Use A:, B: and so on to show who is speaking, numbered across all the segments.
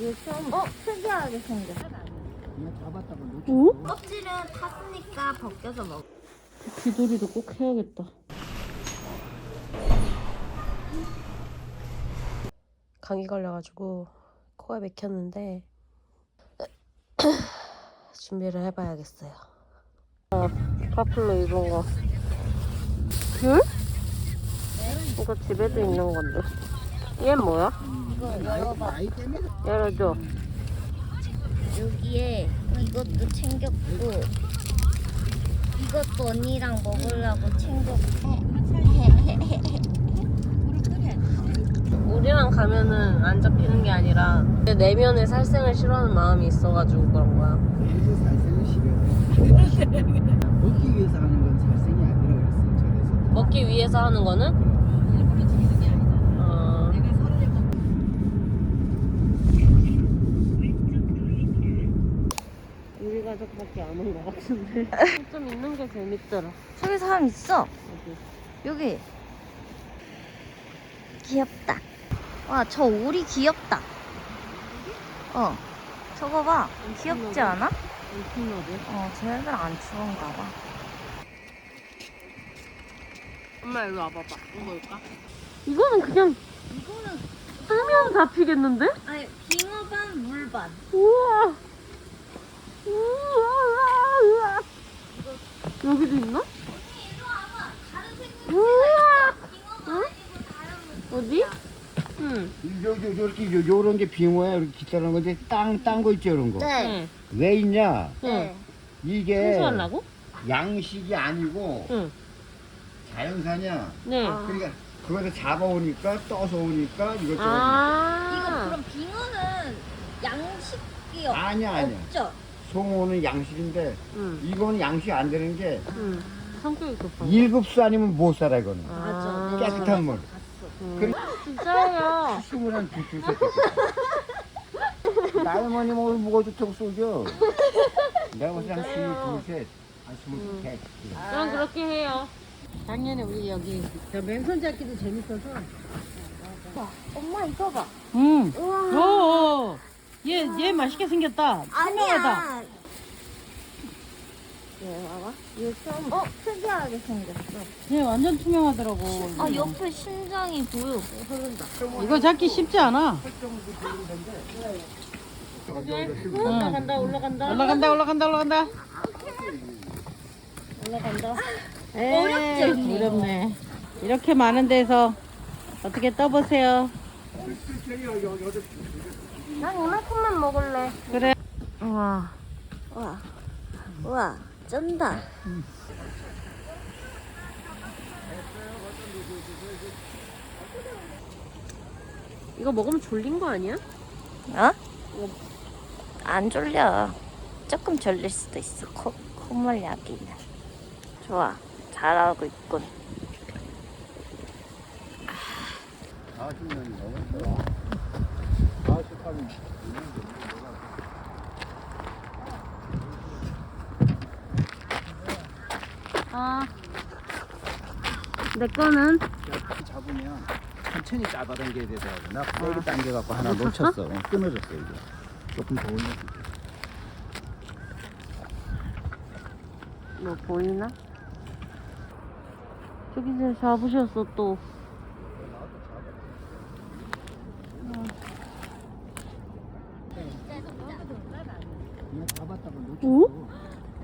A: 이거 처음 어? 특이하게 생겼어.
B: 오?
A: 껍질은 탔으니까 벗겨서 먹어
B: 귀돌이도 꼭 해야겠다. 감기 걸려가지고 코가 막혔는데 준비를 해봐야겠어요. 아, 파플로 입은 거. 귤? 이거 집에도 있는 건데. 얘 뭐야?
C: 나이 때문에
B: 열어줘.
A: 여기에 이것도 챙겼고 이것도 언니랑 먹으려고 챙겼고
B: 우리랑 가면은 안 잡히는 게 아니라 내 내면에 살생을 싫어하는 마음이 있어가지고 그런 거야.
C: 싫어. 먹기 위해서 하는 건 살생이 아니라 그랬어요.
B: 먹기 위해서 하는 거는? 어, 우리 가족밖에 안 온 것 같은데. 좀 있는 게 재밌더라.
A: 저기 사람 있어?
B: 여기.
A: 여기. 귀엽다. 와 저 오리 귀엽다. 어 저거 봐. 귀엽지 않아?
B: 엄청나게
A: 어 쟤네들 안 추운가 봐.
B: 엄마 일로 와봐봐. 이거 올까? 이거는 그냥
A: 이거는
B: 쓰면 잡히겠는데?
A: 아니 빙어반 물반.
B: 우와 우와 우와 여기도 있나? 우와 응? 어디? 응
C: 요, 요, 요렇게 요, 요런 게 빙어야. 이렇게 기다란 건데 땅, 딴거 있죠, 이런 거.
A: 네.
C: 왜 있냐?
A: 네.
C: 이게
B: 청소하려고?
C: 양식이 아니고
B: 응
C: 자연사냐.
B: 네.
A: 아.
C: 그러니까 그거를 잡아오니까 떠서 오니까 이것저것.
A: 이거
B: 아.
A: 그럼 빙어는 양식이 없,
C: 아니야, 아니야.
A: 없죠?
C: 송어는 양식인데
B: 응.
C: 이거는 양식 안 되는 게
B: 응. 성격이 급한.
C: 일급수 아니면 못 살아 이거는.
B: 아.
C: 깨끗한 물.
B: 응.
C: 그래.
B: 진짜예요.
C: 숨을 한 두줄 셋. 나이 많이 먹을 먹어도 턱 쏘죠. 내가 볼때 한 스물 둘 셋. 한 스물 셋.
B: 그럼 그렇게 해요.
D: 작년에 우리 여기 저 맨손 잡기도 재밌어서.
A: 엄마 이거 봐.
D: 응.
A: 우와.
D: 오. 얘, 얘 맛있게 생겼다.
A: 아니야. 얘 봐봐. 처음 어? 특이하게 생겼어.
D: 얘 완전 투명하더라고.
A: 아 옆에 심장이 보여. 흐른다.
D: 이거 잡기 쉽지 않아.
B: 올라간다 올라간다
D: 올라간다, 올라간다, 올라간다.
B: 올라간다.
D: 에이,
A: 어렵지, 언니?
D: 어렵네. 이렇게 많은 데서 어떻게 떠보세요.
B: 난 이만큼만 먹을래.
D: 그래.
A: 우와. 우와. 우와. 쩐다.
B: 이거 먹으면 졸린 거 아니야?
A: 어? 안 졸려. 조금 졸릴 수도 있어. 코, 콧물 약이는. 좋아. 잘하고 있군.
C: 아. 아.
B: 아. 내 거는
C: 이렇게 잡으면 천천히 잡아당겨야 되더라고. 나 세게 당겨갖고 하나 놓쳤어. 어, 끊어졌어, 이게. 조금 더 올려.
B: 뭐 보이나? 저기 이제 잡으셨어 또.
C: 그냥 잡았다가 놓쳤어.
B: 오?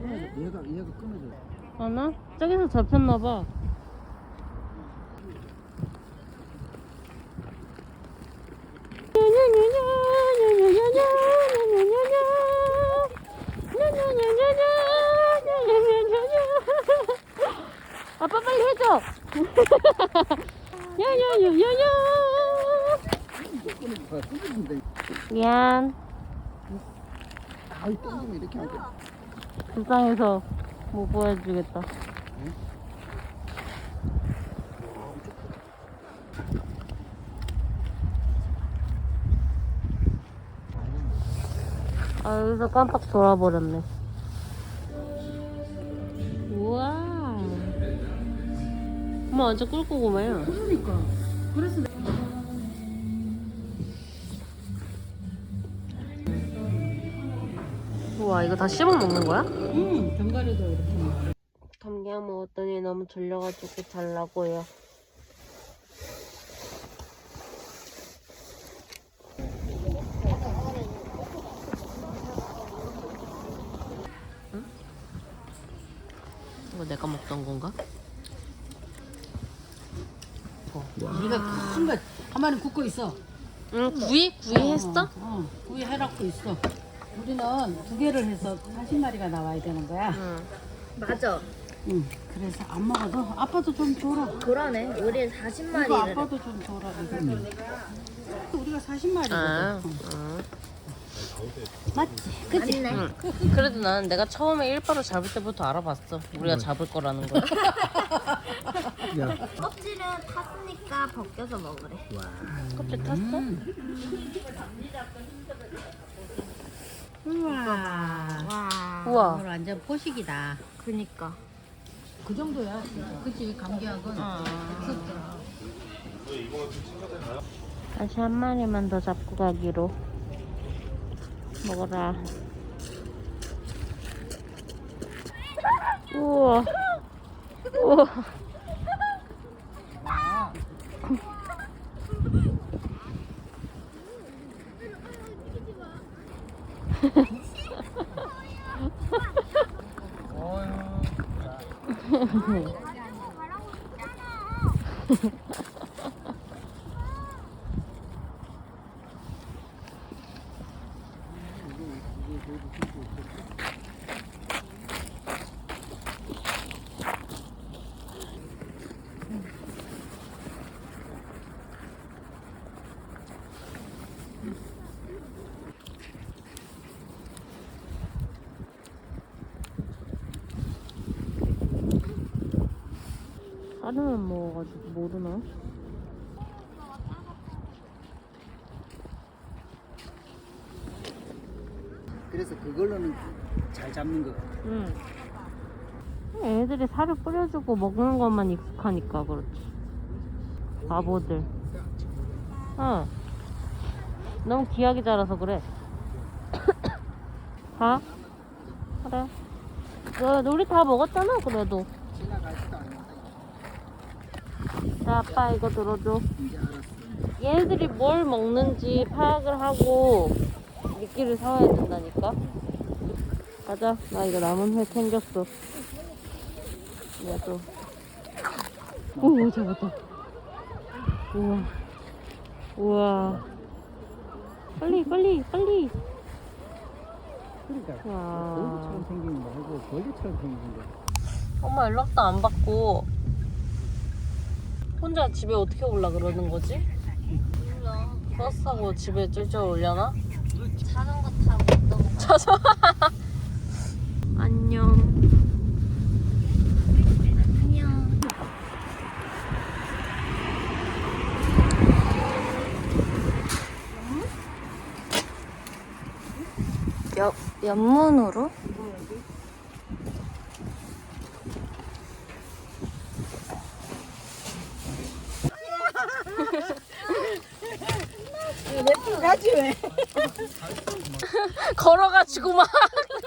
C: 끊어져. 얘가, 얘가 끊어졌어.
B: 하나? 저기서 잡혔나 봐. 아빠 빨리 해줘. 야야야야야. 미안.
C: 아, 이 땡기면 이렇게 하면 돼.
B: 불쌍해서 못 보여주겠다. 아 여기서 깜빡 돌아버렸네. 우와. 엄마 완전 꿀고구마야.
D: 그러니까. 그래서 내...
B: 우와 이거 다 씹어 먹는 거야?
D: 응 견과류도 이렇게
B: 담겨 먹었더니 너무 졸려가지고 잘라고요. 내가 먹던 건가?
D: 네가 큰 거 한 마리 굽고 있어.
B: 응 구이? 구이 했어?
D: 어, 어, 구이 해놓고 있어. 우리는 두 개를 해서 40마리가 나와야 되는 거야.
B: 응.
E: 맞아.
D: 응. 그래서 안 먹어도 아빠도 좀 줘라.
E: 그러네. 우리
D: 이거
E: 40마리를.
D: 아빠도 좀 줘라. 이거는. 우리가 40마리거든.
B: 아, 응.
D: 맞지?
E: 그치? 네
B: 응. 그래도 나는 내가 처음에 일바로 잡을 때부터 알아봤어. 우리가 잡을 거라는 걸.
F: 야,
E: 껍질은 탔으니까 벗겨서 먹으래.
B: 껍질 탔어?
D: 우와.
E: 와.
B: 우와.
D: 오늘 완전 포식이다.
E: 그니까.
D: 그 정도야. 그치 감기약은.
E: 다시 한 마리만 더 잡고 가기로. 먹어라. 우와. 우와. 하루만 먹어가지고 모르나?
F: 그래서 그걸로는 잘 잡는 거.
E: 응. 애들이 살을 뿌려주고 먹는 것만 익숙하니까 그렇지. 바보들. 어. 너무 귀하게 자라서 그래. 다? 그래. 너, 우리 다 먹었잖아, 그래도.
F: 지나가지도 않는다.
E: 자, 아빠 이거 들어줘. 얘네들이 뭘 먹는지 파악을 하고 미끼를 사와야 된다니까. 가자. 나 이거 남은 회 챙겼어. 얘도. 오, 잡았다. 우와. 우와. 빨리, 빨리, 빨리.
F: 그러니까
E: 와.
F: 벌레처럼 생긴 거 하고 벌레처럼 생긴 거.
B: 엄마 연락도 안 받고 혼자 집에 어떻게 올라 그러는 거지? 몰라. 버스 타고 집에 쫄쫄 올려나?
E: 자전거 타고 또
B: 자서 안녕.
E: 안녕. 옆, 옆문으로?
B: 걸어가지고 막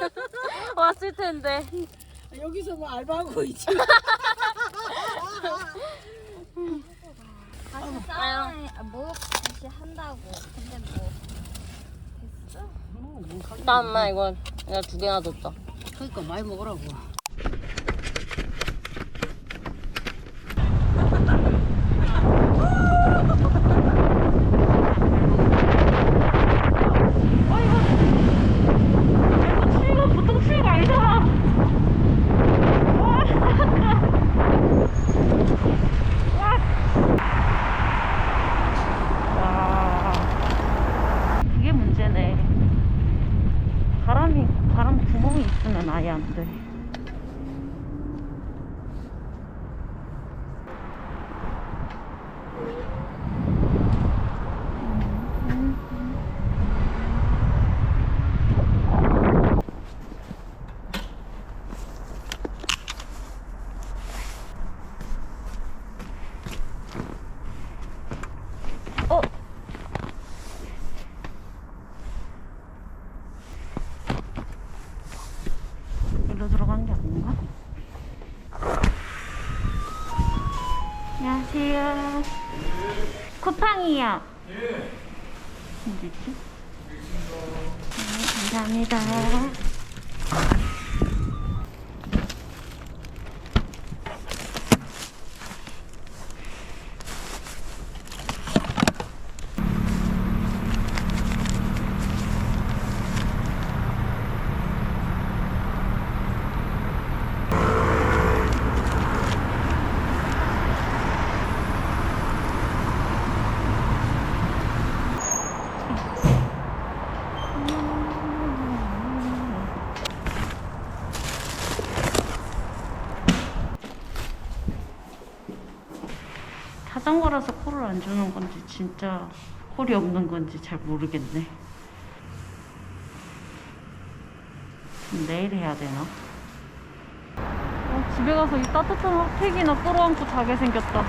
B: 왔을 텐데.
D: 여기서 뭐 알바하고 있지.
E: 다시 싸움, 뭐, 다시 한다고. 근데 뭐. 됐어?
B: 나 엄마 이거 내가 두 개나 줬다.
D: 그러니까 많이 먹으라고.
E: 你呀、 안 주는 건지 진짜 콜이 없는 건지 잘 모르겠네. 내일 해야 되나? 어, 집에 가서 이 따뜻한 핫팩이나 끌어안고 자게 생겼다.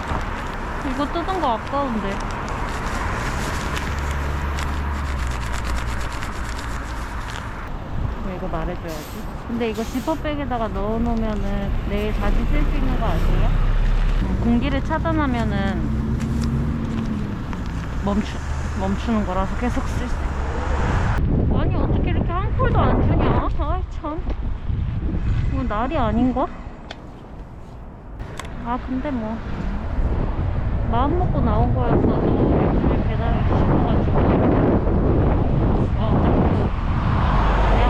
E: 이거 뜯은 거 아까운데. 왜 이거 말해줘야지. 근데 이거 지퍼백에다가 넣어놓으면은 내일 다시 쓸수 있는 거 아세요? 공기를 차단하면은 멈추 멈추는 거라서 계속 쓸 수. 아니 어떻게 이렇게 한 콜도 안 주냐? 아이 참. 뭐 날이 아닌가? 아 근데 뭐 마음 먹고 나온 거였어도 요즘에 배달이 싫어가지고. 어 그냥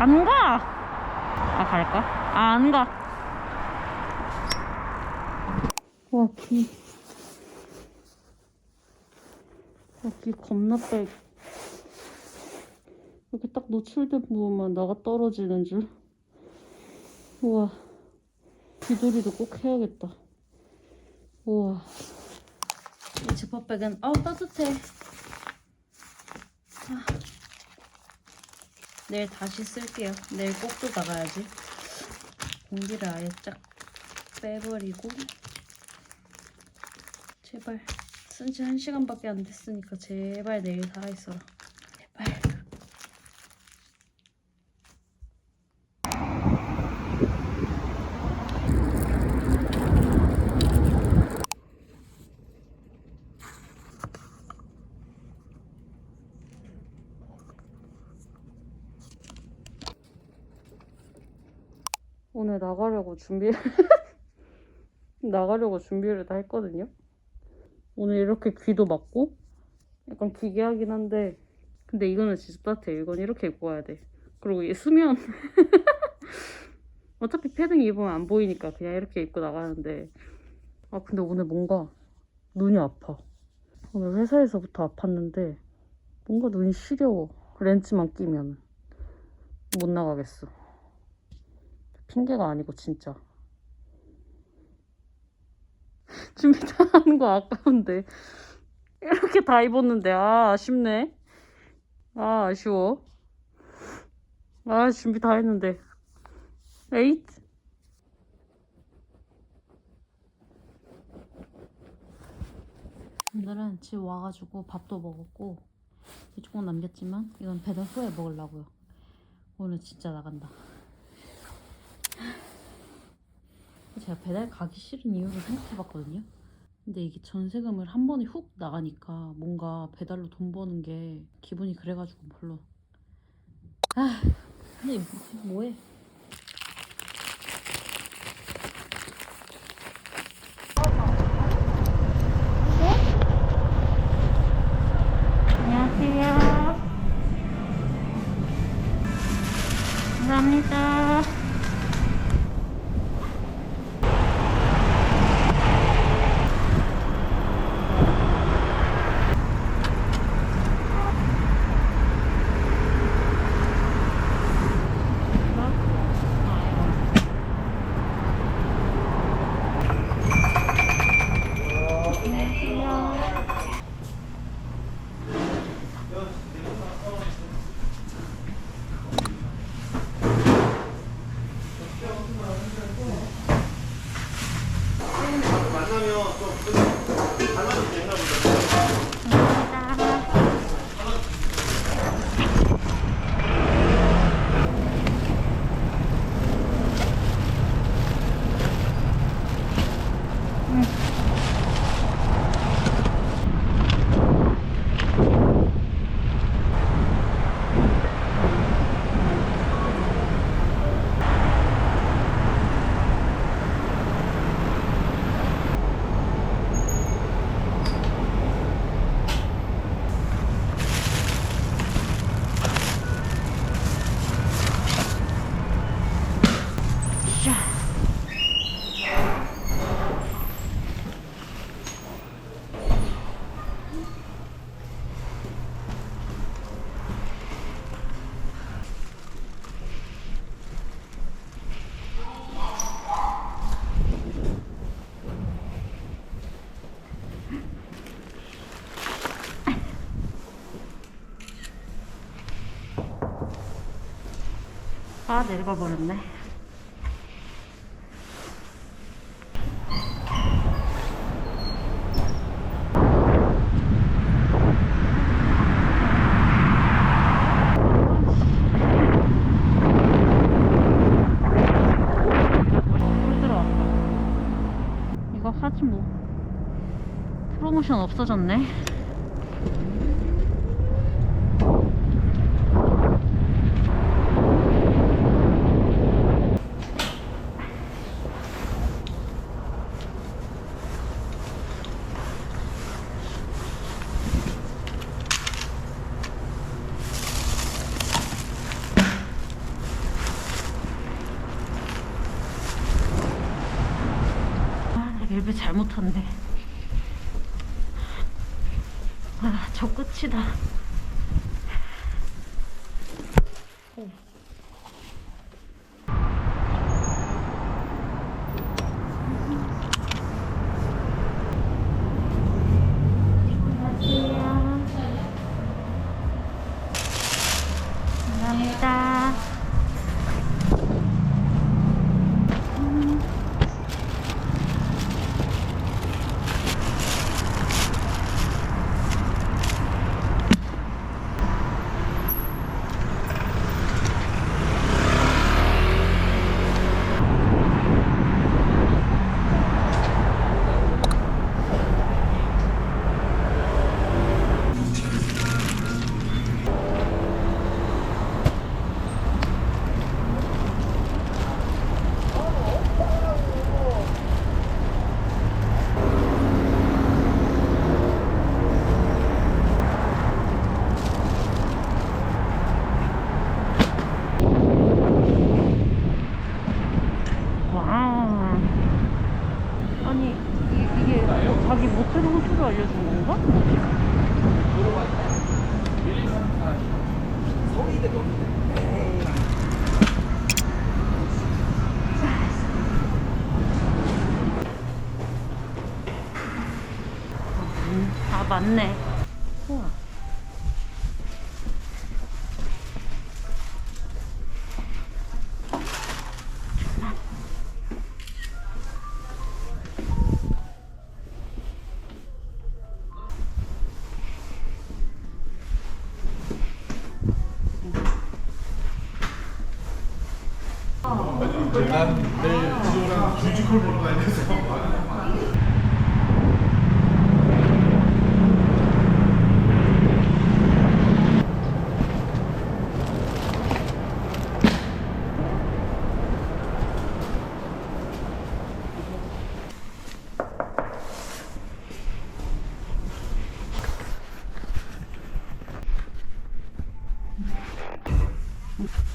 E: 아안 가. 아 갈까? 아 안 가. 와 귀. 와, 귀 겁나 빨. 이렇게 딱 노출된 부분만 나가 떨어지는 줄. 우와. 귀돌이도 꼭 해야겠다. 우와. 이 지퍼백은, 아우, 따뜻해. 아. 내일 다시 쓸게요. 내일 꼭또 나가야지. 공기를 아예 쫙 빼버리고. 제발. 쓴 지 한 시간밖에 안 됐으니까 제발 내일 살아있어라. 제발. 오늘 나가려고 준비 나가려고 준비를 다 했거든요. 오늘 이렇게 귀도 막고 약간 기괴하긴 한데 근데 이거는 진짜 따뜻해. 이건 이렇게 입고 와야 돼. 그리고 이 수면 어차피 패딩 입으면 안 보이니까 그냥 이렇게 입고 나가는데 아 근데 오늘 뭔가 눈이 아파. 오늘 회사에서부터 아팠는데 뭔가 눈이 시려워. 렌즈만 끼면 못 나가겠어. 핑계가 아니고 진짜. 준비 다 하는 거 아까운데. 이렇게 다 입었는데, 아, 아쉽네. 아, 아쉬워. 아, 준비 다 했는데. 에잇? 오늘은 집 와가지고 밥도 먹었고, 조금 남겼지만, 이건 배달 후에 먹으려고요. 오늘 진짜 나간다. 제가 배달 가기 싫은 이유를 생각해봤거든요. 근데 이게 전세금을 한 번에 훅 나가니까 뭔가 배달로 돈 버는 게 기분이 그래가지고 별로. 아, 근데 뭐해? 아 내려가 버렸네. 물 들어왔다. 이거 하지 뭐. 프로모션 없어졌네. 아, 나 멜베 잘못한데. 아, 저 끝이다. Mm-hmm.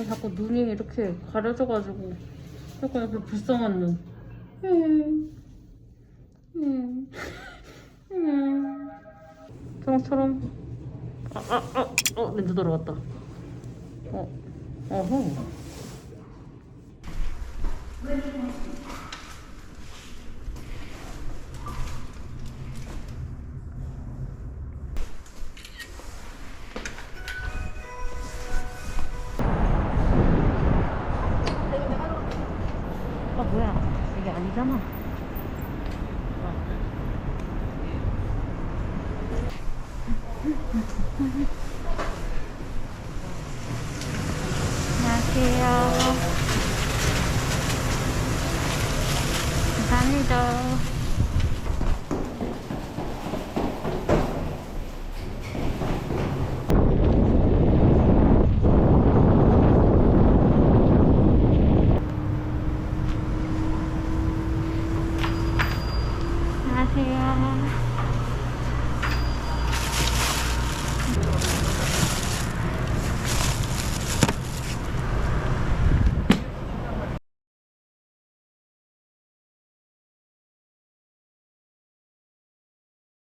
E: 아니 자꾸 눈이 이렇게 가려져가지고 약간 이렇게 불쌍한 눈. 음. 음. 음. 저랑처럼 아아 아 어, 렌즈 들어갔다. 어 어허. 감사합니다.